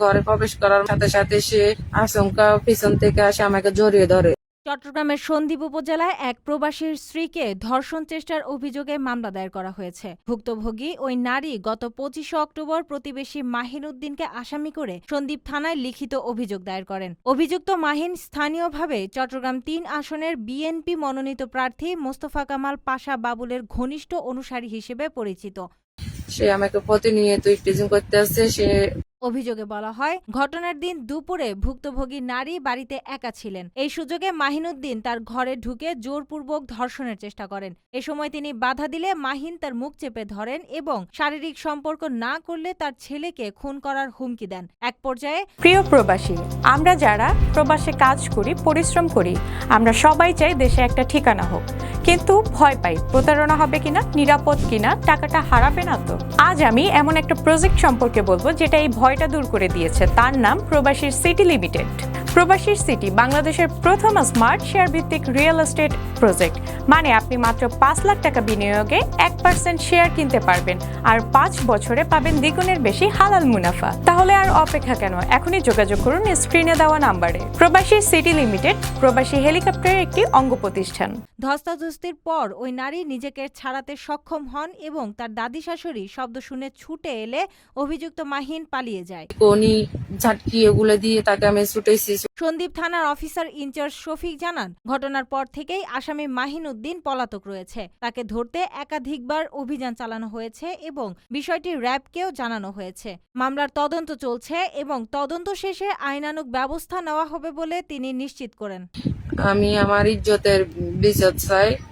ঘরে প্রবেশ করার সাথে সাথে সে আচমকা পিছন থেকে আসে আমাকে জড়িয়ে ধরে। চট্টগ্রামের সন্দ্বীপ উপজেলায় এক প্রবাসীর স্ত্রীকে ধর্ষণ চেষ্টার অভিযোগে মামলা দায়ের করা হয়েছে। ভুক্তভোগী ওই নারী গত পঁচিশে অক্টোবর প্রতিবেশী মাহিন উদ্দিনকে আসামি করে সন্দ্বীপ থানায় লিখিত অভিযোগ দায়ের করেন। অভিযুক্ত মাহিন স্থানীয়ভাবে চট্টগ্রাম তিন আসনের বিএনপি মনোনীত প্রার্থী মোস্তফা কামাল পাশা বাবুলের ঘনিষ্ঠ অনুসারী হিসেবে পরিচিত। সে আমাকে প্রতিনিয়ত ইফটিজিং করতে আসছে সে অভিযোগে বলা হয়, ঘটনার দিন দুপুরে ভুক্তভোগী নারী বাড়িতে একা ছিলেন। এই সুযোগে মাহিনুদ্দিন তার ঘরে ঢুকে জোরপূর্বক ধর্ষণের চেষ্টা করেন। এ সময় তিনি বাধা দিলে মাহিন তার মুখ চেপে ধরেন এবং শারীরিক সম্পর্ক না করলে তার ছেলেকে খুন করার হুমকি দেন। এক পর্যায়ে, প্রিয় প্রবাসী, আমরা যারা প্রবাসে কাজ করি, পরিশ্রম করি, আমরা সবাই চাই দেশে একটা ঠিকানা হোক। কিন্তু ভয় পাই, প্রতারণা হবে কিনা, নিরাপদ কিনা, টাকাটা হারাবে না তো? আজ আমি এমন একটা প্রজেক্ট সম্পর্কে বলব, যেটা এই ভয়টা দূর করে দিয়েছে। তার নাম প্রবাসীর সিটি লিমিটেড। প্রবাসীর সিটি বাংলাদেশের প্রথম স্মার্ট শেয়ার ভিত্তিক রিয়েল এস্টেট প্রজেক্ট। মানে আপনি মাত্র পাঁচ লাখ টাকা বিনিয়োগে এক পার্সেন্ট শেয়ার কিনতে পারবেন আর পাঁচ বছরে পাবেন দ্বিগুণের বেশি হালাল মুনাফা। তাহলে আর অপেক্ষা কেন? এখনই যোগাযোগ করুন স্ক্রিনে দেওয়া নাম্বারে। প্রবাসী সিটি লিমিটেড প্রবাসী হেলিকপ্টারের একটি অঙ্গ প্রতিষ্ঠান। ধস্তাধস্তির পর ওই নারী নিজেকে ছাড়াতে সক্ষম হন এবং তার দাদি শাশুড়ি শব্দ শুনে ছুটে এলে অভিযুক্ত মাহিন পালিয়ে যায়। কোনি ঝাটকি এগুলো দিয়ে তাকে আমি ছুটেছি। সন্দ্বীপ থানার অফিসার ইনচার্জ শফিক জানান, ঘটনার পর থেকেই আসামি মাহিন উদ্দিন পলাতক রয়েছে। তাকে ধরতে একাধিকবার অভিযান চালানো হয়েছে এবং বিষয়টি র্যাবকেও জানানো হয়েছে। মামলার তদন্ত চলছে এবং তদন্ত শেষে আইনানুক ব্যবস্থা নেওয়া হবে বলে তিনি নিশ্চিত করেন। আমি আমার ইজ্জতের বিচার চাই।